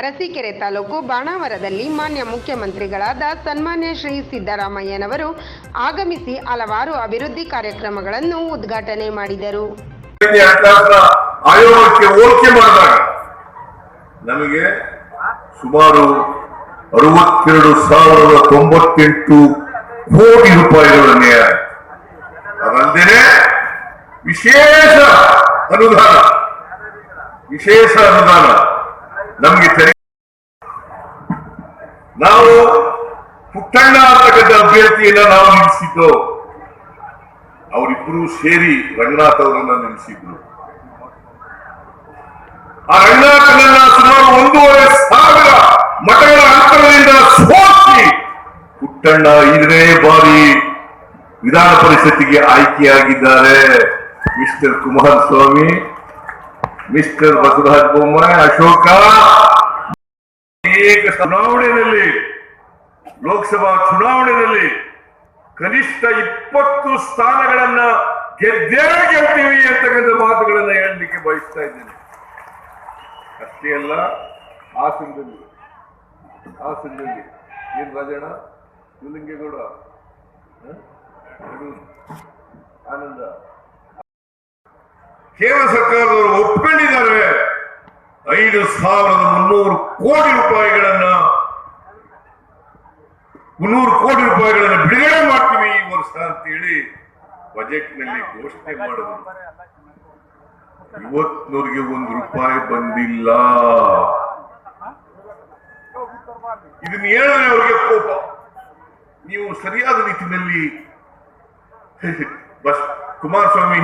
ಅರಸೀಕೆರೆ ತಾಲೂಕು ಬಾಣಾವರದಲ್ಲಿ ಮಾನ್ಯ ಮುಖ್ಯಮಂತ್ರಿಗಳಾದ ಸನ್ಮಾನ್ಯ ಶ್ರೀ ಸಿದ್ದರಾಮಯ್ಯನವರು ಆಗಮಿಸಿ ಹಲವಾರು ಅಭಿವೃದ್ಧಿ ಕಾರ್ಯಕ್ರಮಗಳನ್ನು ಉದ್ಘಾಟನೆ ಮಾಡಿದರು. ಆಯೋಗಕ್ಕೆ ಹೋಲಿಕೆ ಮಾಡಿದಾಗ ನಮಗೆ ಸುಮಾರು ಅರವತ್ತೆರಡು ಸಾವಿರದ ತೊಂಬತ್ತೆಂಟು ಕೋಟಿ ವಿಶೇಷ ಅನುದಾನ ವಿಶೇಷ ಅನುದಾನ. ನಮಗೆ ಸರಿ. ನಾವು ಪುಟ್ಟಣ್ಣ ಅಂತಕ್ಕಂಥ ಅಭ್ಯರ್ಥಿಯನ್ನ ನಾವು ನಿಲ್ಲಿಸಿದ್ದು, ಅವರಿಬ್ಬರು ಸೇರಿ ರಂಗನಾಥ್ ಅವರನ್ನ ನಿಲ್ಲಿಸಿದ್ರು ಆ ರಂಗನಾಥನನ್ನ ಸುಮಾರು ಒಂದೂವರೆ ಸಾವಿರ ಮಠಗಳ ಅಂತರದಿಂದ ಸೋಲಿಸಿ ಪುಟ್ಟಣ್ಣ ಐದನೇ ಬಾರಿ ವಿಧಾನ ಪರಿಷತ್ತಿಗೆ ಆಯ್ಕೆಯಾಗಿದ್ದಾರೆ. Mister Kumaraswamy mister Basavaraj Bommai, Ashoka. ಅನೇಕ ಚುನಾವಣೆಯಲ್ಲಿ, ಲೋಕಸಭಾ ಚುನಾವಣೆಯಲ್ಲಿ ಕನಿಷ್ಠ ಇಪ್ಪತ್ತು ಸ್ಥಾನಗಳನ್ನ ಗೆದ್ದೇ ಗೆಲ್ತೀವಿ ಅಂತಕ್ಕಂಥ ಮಾತುಗಳನ್ನ ಹೇಳಲಿಕ್ಕೆ ಬಯಸ್ತಾ ಇದ್ದೇನೆ. ಅಷ್ಟೇ ಅಲ್ಲ ಹಾಸನದಲ್ಲಿ ಹಾಸನದಲ್ಲಿ ಏನ್ ರಾಜಣ್ಣ? ಶಿವಲಿಂಗೇಗೌಡ? ಆನಂದ. ಕೇಂದ್ರ ಸರ್ಕಾರದವರು ಒಪ್ಪಿಕೊಂಡಿದ್ದಾರೆ ಐದು ಸಾವಿರದ ಮುನ್ನೂರು ಕೋಟಿ ರೂಪಾಯಿಗಳನ್ನ, ಮುನ್ನೂರು ಕೋಟಿ ರೂಪಾಯಿಗಳನ್ನ ಬಿಡುಗಡೆ ಮಾಡ್ತೀವಿ ಈ ವರ್ಷ ಅಂತ ಹೇಳಿ ಬಜೆಟ್ನಲ್ಲಿ ಘೋಷಣೆ ಮಾಡಿದ್ರು. ಇವತ್ತಿನವರೆಗೆ ಒಂದು ರೂಪಾಯಿ ಬಂದಿಲ್ಲ. ಇದನ್ನ ಹೇಳಿದ್ರೆ ಅವರಿಗೆ ಕೋಪ. ನೀವು ಸರಿಯಾದ ರೀತಿಯಲ್ಲಿ ಬಸ್ ಕುಮಾರಸ್ವಾಮಿ